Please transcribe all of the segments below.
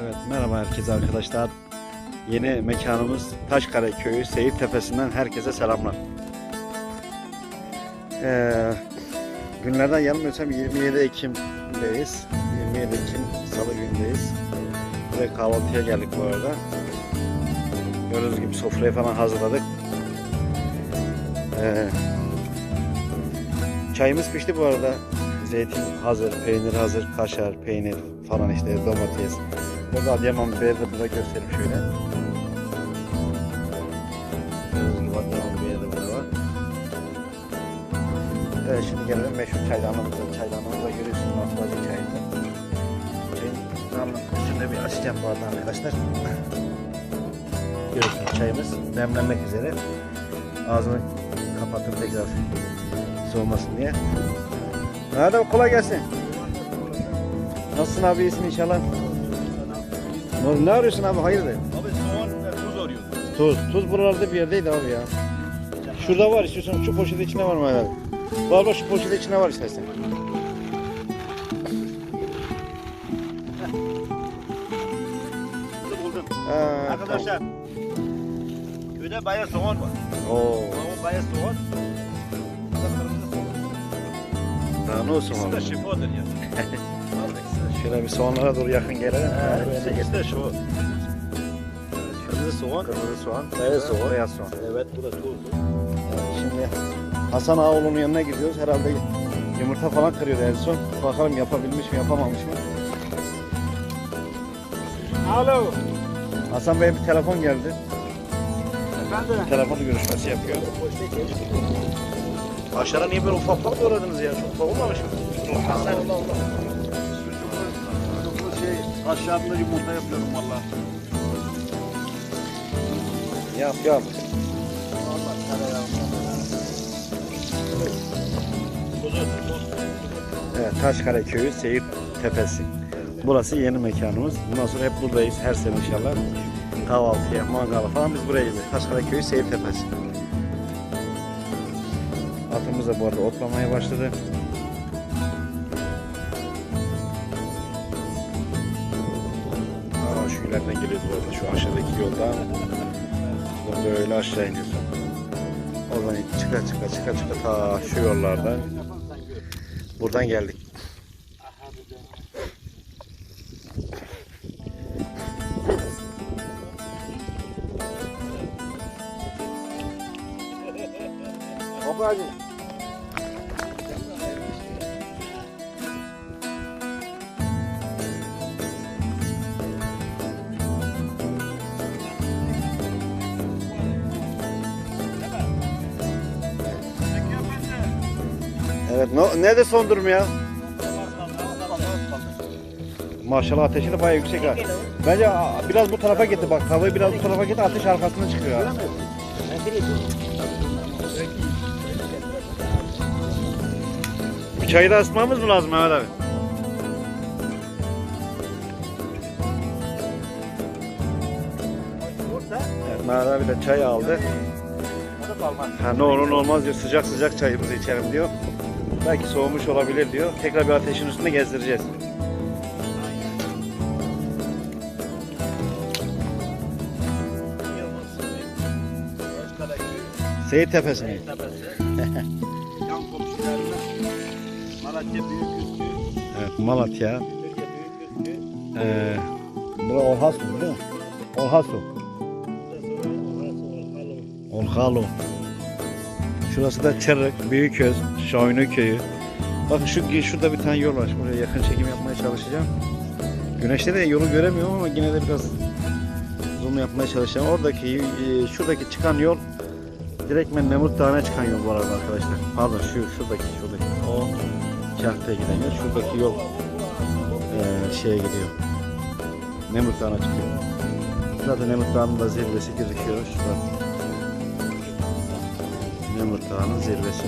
Evet merhaba herkese arkadaşlar. Yeni mekanımız Taşkare Köyü Seyit Tepesi'nden herkese selamlar. Ee, günlerden yanılmıyorsam 27 Ekim'deyiz. 27 Ekim Salı gündeyiz. Buraya kahvaltıya geldik bu arada. Gördüğünüz gibi sofrayı falan hazırladık. Ee, çayımız pişti bu arada. Zeytin hazır, peynir hazır, kaşar, peynir falan işte domates. Burada Adıyaman biberi de burada göstereyim şöyle. Adıyaman burada var. Evet şimdi gelelim meşhur çaydanlığımıza. Çaydanlığımıza görüyorsunuz Nasıl çayını. Çayın damlanın üstünde bir açacağım bu arada arkadaşlar. Görüyorsunuz çayımız demlenmek üzere. Ağzını kapattım tekrar soğumasın diye. Hadi kolay gelsin. Nasılsın abi iyisin inşallah? Ne, ne arıyorsun abi hayırdır? Abi soğan ve tuz arıyordum. Tuz. Tuz buralarda bir yerdeydi abi ya. Şurada var istiyorsan şu poşetin içinde var mı abi? Var var şu poşetin içinde var istersen. Bunu buldum. Ha, Arkadaşlar. Köyde bayağı soğan var. Oo. Ama bayağı soğan. Daha ne olsun İkisi de abi? şifadır ya. Şöyle bir soğanlara doğru yakın gelelim. İkisi de şifa. Kırmızı soğan. Kırmızı soğan, Beyaz soğan. beyaz soğan. Evet bu da tuzlu. Şimdi Hasan Ağoğlu'nun yanına gidiyoruz. Herhalde yumurta falan kırıyordu en son. Bakalım yapabilmiş mi yapamamış mı? Alo. Hasan Bey'e bir telefon geldi. Efendim. Telefon görüşmesi yapıyor. Aşağıda niye böyle ufak ufak doğradınız ya? Çok ufak olmamış mı? Allah Aşağıda yumurta yapıyorum valla. Yap yap. Allah tereyağı. Evet, Taşkare Köyü Seyit Tepesi. Burası yeni mekanımız. Bundan sonra hep buradayız her sene inşallah. Kahvaltıya, mangala falan biz buraya gidiyoruz. Taşkare Köyü Seyit Tepesi. Atımız da bu arada otlamaya başladı. İleriden geliyoruz arada. Şu aşağıdaki yoldan. Böyle aşağı iniyorsun. Oradan çıka çıka çıka çıka ta şu yollardan. Buradan geldik. Babacım. Evet, ne de son durum ya? Maşallah ateşi de bayağı yüksek ha. Bence a, biraz bu tarafa gitti bak. Tavayı biraz bu tarafa gitti ateş arkasına çıkıyor ha. Bir çayı da ısıtmamız mı lazım Mehmet abi? Evet, Mehmet abi de çay aldı. Ha, ne olur ne olmaz diyor sıcak sıcak çayımızı içelim diyor. Belki soğumuş olabilir diyor. Tekrar bir ateşin üstünde gezdireceğiz. Seyit Tepesi'ne. Yan komşularına Malatya Büyüküstü, Evet Malatya. Türkiye Büyüküstü, Ee, bura Orhasu değil mi? Orhasu. Orhalo. Şurası da Çarık, Büyüköz, Şoynu köyü. Bakın şu şurada bir tane yol var. Buraya yakın çekim yapmaya çalışacağım. Güneşte de yolu göremiyorum ama yine de biraz zoom yapmaya çalışacağım. Oradaki e, şuradaki çıkan yol direktmen Nemrut Dağı'na çıkan yol var arkadaşlar. Pardon şu şuradaki şuradaki o Kahve'ye giden yol. Şuradaki yol e, şeye gidiyor. Nemrut Dağı'na çıkıyor. Zaten Nemrut Dağı'nın da zirvesi gözüküyor. Şurada. Nemrut Dağı'nın zirvesi.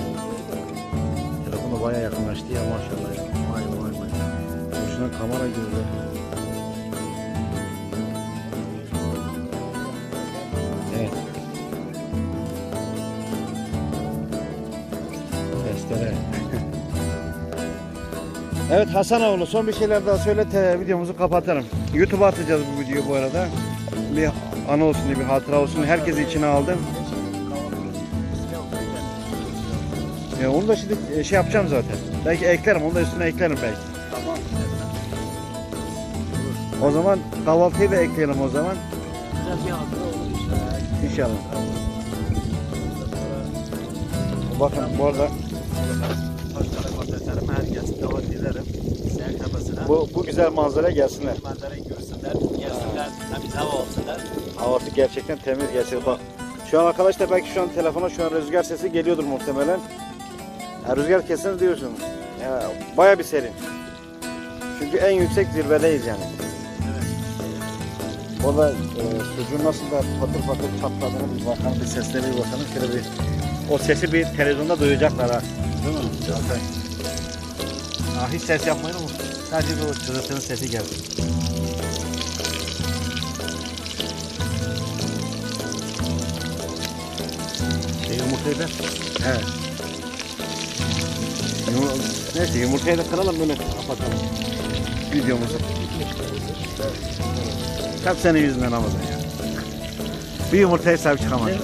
Telefonu bayağı yakınlaştı ya maşallah. Vay vay vay. Boşuna kamera girdi. Evet. Testere. Evet Hasanoğlu son bir şeyler daha söyle te, videomuzu kapatalım. YouTube'a atacağız bu videoyu bu arada. Bir ana olsun diye bir hatıra olsun. Herkesi içine aldım. Ya onu da şimdi e, şey yapacağım zaten. Belki eklerim. Onu da üstüne eklerim belki. Tamam. O zaman kahvaltıyı da ekleyelim o zaman. Güzel bir hatıra olur işte. İnşallah. Bakın bu arada herkes davet ederim. Sen kafasına. bu, bu güzel manzara gelsinler. manzarayı görsünler, gelsinler, temiz hava olsunlar. Havası gerçekten temiz gerçekten. Bak şu an arkadaşlar belki şu an telefona şu an rüzgar sesi geliyordur muhtemelen. Ya rüzgar kesin diyorsun. Ya baya bir serin. Çünkü en yüksek zirvedeyiz yani. Orada e, sucuğun nasıl da patır patır çatladığını bir bakalım, bir sesle bir bakalım. Şöyle bir, o sesi bir televizyonda duyacaklar ha. Değil mi? Zaten. Ha, hiç ses yapmayın ama sadece bu cızırtının sesi geldi. Şey yumurtayı da. Evet. Yumur Neyse yumurtayı da kıralım böyle kapatalım videomuzu. Hep senin yüzünden Ramazan ya. Bir yumurtaya sahip çıkamadın.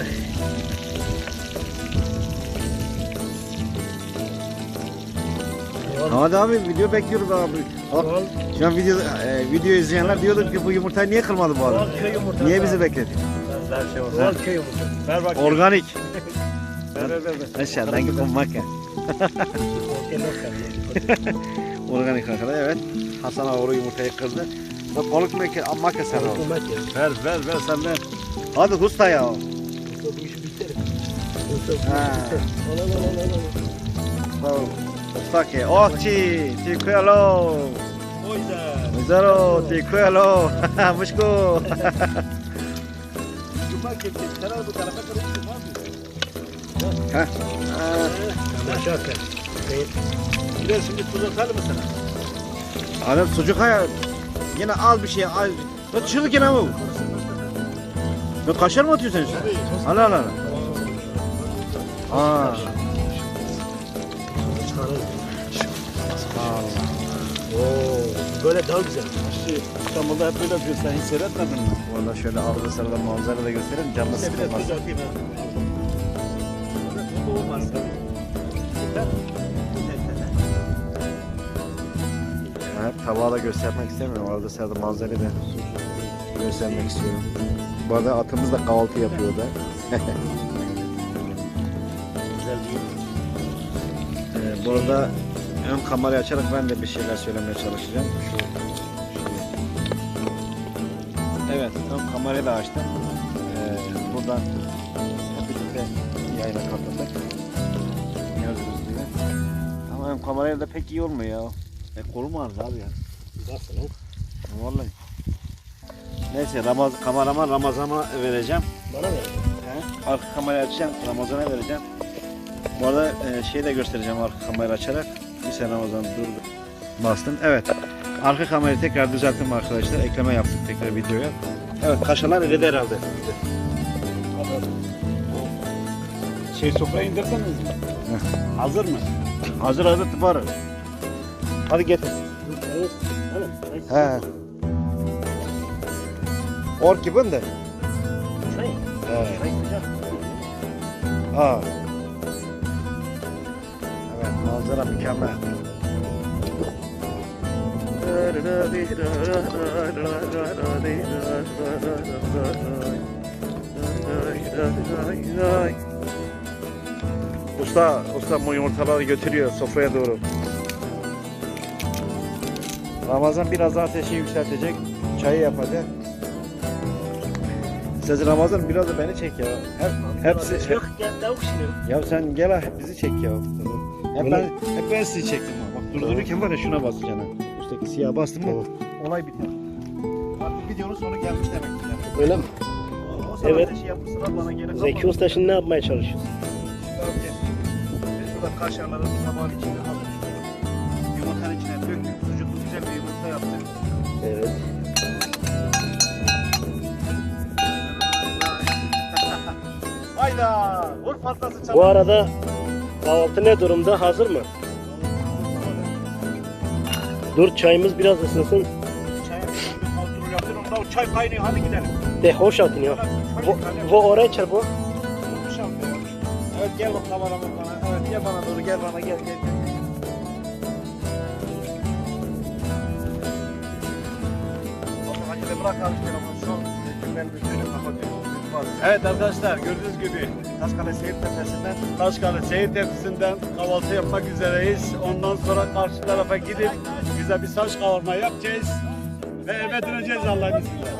Hadi abi video bekliyoruz abi. Bak, şu an video, e, video izleyenler diyordur ki bu yumurtayı niye kırmadı bu adam? Niye bizi bekledi? Her şey bak. Organik. Ver ver ver. Aşağıdan gitmek ya. Organik arkadaşlar evet. Hasan Ağuru yumurtayı kırdı. Bak balık meke amma keser o. Ver ver ver sen ver. Hadi usta ya. Bu işi bitirir. Ha. Bravo. Usta ke. Ochi, ti kuyalo. O yüzden. Mizaro, ti kuyalo. Muşko. Cuma kepçe. Sen abi bu tarafa karıştın abi. Ha. Bir de şimdi tuz atalım mı sana? Adam sucuk ha. Yine al bir şey al. Ne çığlık yine bu? Ne kaşar mı atıyorsun sen? Al al al. Aa. Allah. Oo, böyle daha güzel. İstanbul'da hep böyle yapıyor. Sen hiç seyretmedin mi? Valla şöyle aldı sırada manzara da gösterelim. Canlı sıkılmaz. tuz atayım ha. Bu olmaz. Yeter. Hep tabağı da göstermek istemiyorum. Arada sırada manzarayı da göstermek istiyorum. Bu arada atımız da kahvaltı yapıyor da. Ee, bu arada ön kamerayı açarak ben de bir şeyler söylemeye çalışacağım. Evet, ön kamerayı da açtım. Ee, buradan hep birlikte yayına katıldık. Ama ön kamerayla da pek iyi olmuyor ya. E, kolum ağrıdı abi ya. Nasıl o? Vallahi. Neyse Ramaz kameraman Ramazan'a vereceğim. Bana ver. He? Arka kamerayı açacağım, Ramazan'a vereceğim. Bu arada e, şeyi de göstereceğim arka kamerayı açarak. Bir sene Ramazan durdu. Bastım. Evet. Arka kamerayı tekrar düzelttim arkadaşlar. Ekleme yaptık tekrar videoya. Evet kaşalar eridi herhalde. Şey sofraya indirseniz mi? Hazır mı? Hazır hazır tıparı. Hadi getir. Evet. He. Ork gibi de. Çay. He. Çay sıcak. Aa. Evet manzara mükemmel. Usta, usta bu yumurtaları götürüyor sofraya doğru. Ramazan biraz daha ateşi yükseltecek. Çayı yapacak. Siz Ramazan biraz da beni çek ya. Hep, hepsi, Yok gel tavuk şimdi. ya sen gel ha, hep bizi çek ya. Hep ben, hep ben sizi çektim ha. Bak durdururken var ya şuna basacaksın ha. Üstteki siyah bastım mı olay biter. Artık videonun sonu gelmiş demek ki. Öyle mi? O zaman Evet. ateşi yapmışsın bana geri Zeki Usta şimdi ne yapmaya çalışıyorsun? Burada kaşarları tabağın içine aldık. Yumurtanın içine döktük. Sucuklu güzel bir yumurta yaptık. Evet. Hayda! Vur patlasın çabuk. Bu arada kahvaltı ne durumda? Hazır mı? Dur çayımız biraz ısınsın. Çay kontrol yaptın onda o çay kaynıyor hadi gidelim. De hoş atın ya. Bu, bu oraya çar bu. Evet gel bak kameraman bana. Gel bana doğru gel bana gel gel. gel. Bırak abi telefonu şu cümlemi şöyle kapatıyorum. Evet arkadaşlar gördüğünüz gibi Taşkale Seyir Tepesi'nden Taşkale Seyir Tepsisi'nden kahvaltı yapmak üzereyiz. Ondan sonra karşı tarafa gidip güzel bir saç kavurma yapacağız. Ve eve döneceğiz Allah'ın izniyle.